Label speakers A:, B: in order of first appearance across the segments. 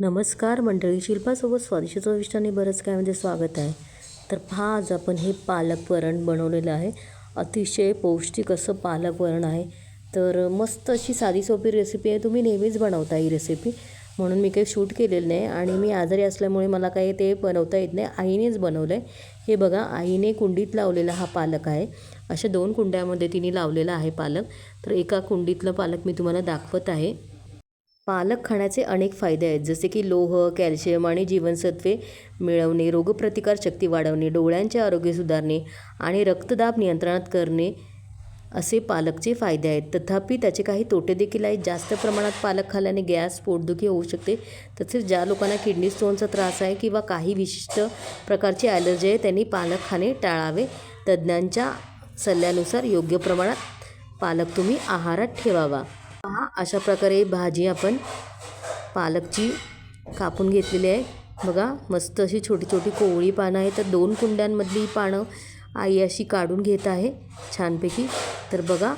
A: नमस्कार मंडळी शिल्पासोबत स्वादिष्ट चविष्टाने बरंच काय म्हणजे स्वागत आहे. तर पहा आज आपण हे पालक वरण बनवलेलं आहे. अतिशय पौष्टिक असं पालक वरण आहे. तर मस्त अशी साधी सोपी रेसिपी आहे. तुम्ही नेहमीच बनवता ही रेसिपी म्हणून मी काही शूट केलेलं नाही आणि मी आजारी असल्यामुळे मला काही ते बनवता येत नाही. आईनेच बनवलं आहे हे बघा आईने कुंडीत लावलेला हा पालक आहे. अशा दोन कुंड्यामध्ये तिने लावलेला आहे पालक. तर एका कुंडीतलं पालक मी तुम्हाला दाखवत आहे. पालक खाण्याचे अनेक फायदे आहेत जसे की लोह कॅल्शियम आणि जीवनसत्वे मिळवणे रोगप्रतिकारशक्ती वाढवणे डोळ्यांचे आरोग्य सुधारणे आणि रक्तदाब नियंत्रणात करणे असे पालकचे फायदे आहेत. तथापि त्याचे काही तोटे देखील आहेत. जास्त प्रमाणात पालक खाल्ल्याने गॅस पोटदुखी होऊ शकते. तसेच ज्या लोकांना किडनी स्टोनचा त्रास आहे किंवा काही विशिष्ट प्रकारची ॲलर्जी आहे त्यांनी पालक खाणे टाळावे. तज्ज्ञांच्या सल्ल्यानुसार योग्य प्रमाणात पालक तुम्ही आहारात ठेवावा. पहा अशा प्रकारे भाजी आपण पालकची कापून घेतलेली आहे. बघा मस्त अशी छोटी छोटी कोवळी पानं आहे तर दोन कुंड्यांमधली पानं आई अशी काढून घेत आहे छानपैकी. तर बघा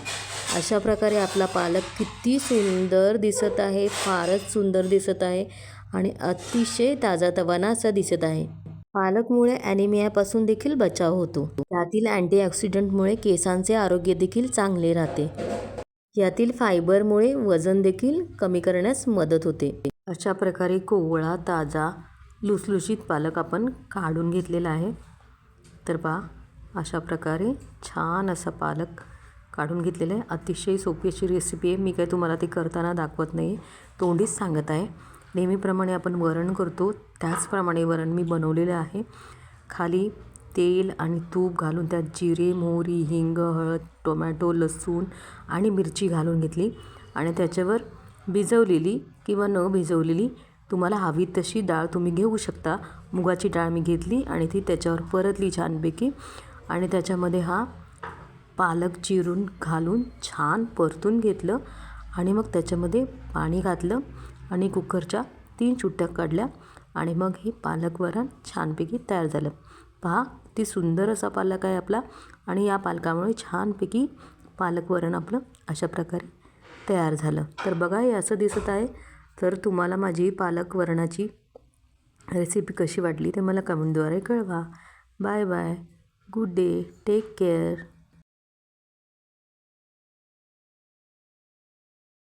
A: अशा प्रकारे आपला पालक किती सुंदर दिसत आहे फारच सुंदर दिसत आहे आणि अतिशय ताजा तवानाचा दिसत आहे. पालकमुळे ॲनिमियापासून देखील बचाव होतो. त्यातील अँटीऑक्सिडंटमुळे केसांचे आरोग्य देखील चांगले राहते. यातील फायबरमुळे वजन देखील कमी करण्यास मदत होते. अशा प्रकारे कोवळा ताजा लुसलुशीत पालक आपण काढून घेतलेला आहे. तर पहा अशा प्रकारे छान असा पालक काढून घेतलेला आहे. अतिशय सोपी अशी रेसिपी आहे. मी काय तुम्हाला ती करताना दाखवत नाही तोंडीच सांगत आहे. नेहमीप्रमाणे आपण वरण करतो. त्याचप्रमाणे वरण मी बनवलेलं आहे. खाली तेल आणि तूप घालून त्यात जिरे मोहरी हिंग हळद टोमॅटो लसूण आणि मिरची घालून घेतली. आणि त्याच्यावर भिजवलेली किंवा न भिजवलेली तुम्हाला हवी तशी डाळ तुम्ही घेऊ शकता. मुगाची डाळ मी घेतली आणि ती त्याच्यावर परतली छानपैकी. आणि त्याच्यामध्ये हा पालक चिरून घालून छान परतून घेतलं. आणि मग त्याच्यामध्ये पाणी घातलं आणि कुकरच्या तीन चुट्ट्या काढल्या. आणि मग हे पालक वरण छानपैकी तयार झालं. पहा ती सुंदर असा पालक आहे आपला आणि या पालकामुळे छानपैकी पालक वरण आपलं अशा प्रकारे तयार झालं. तर बघा हे असं दिसत आहे. तर तुम्हाला माझी पालक वरणाची रेसिपी कशी वाटली ते मला कमेंटद्वारे कळवा. Bye bye good day take care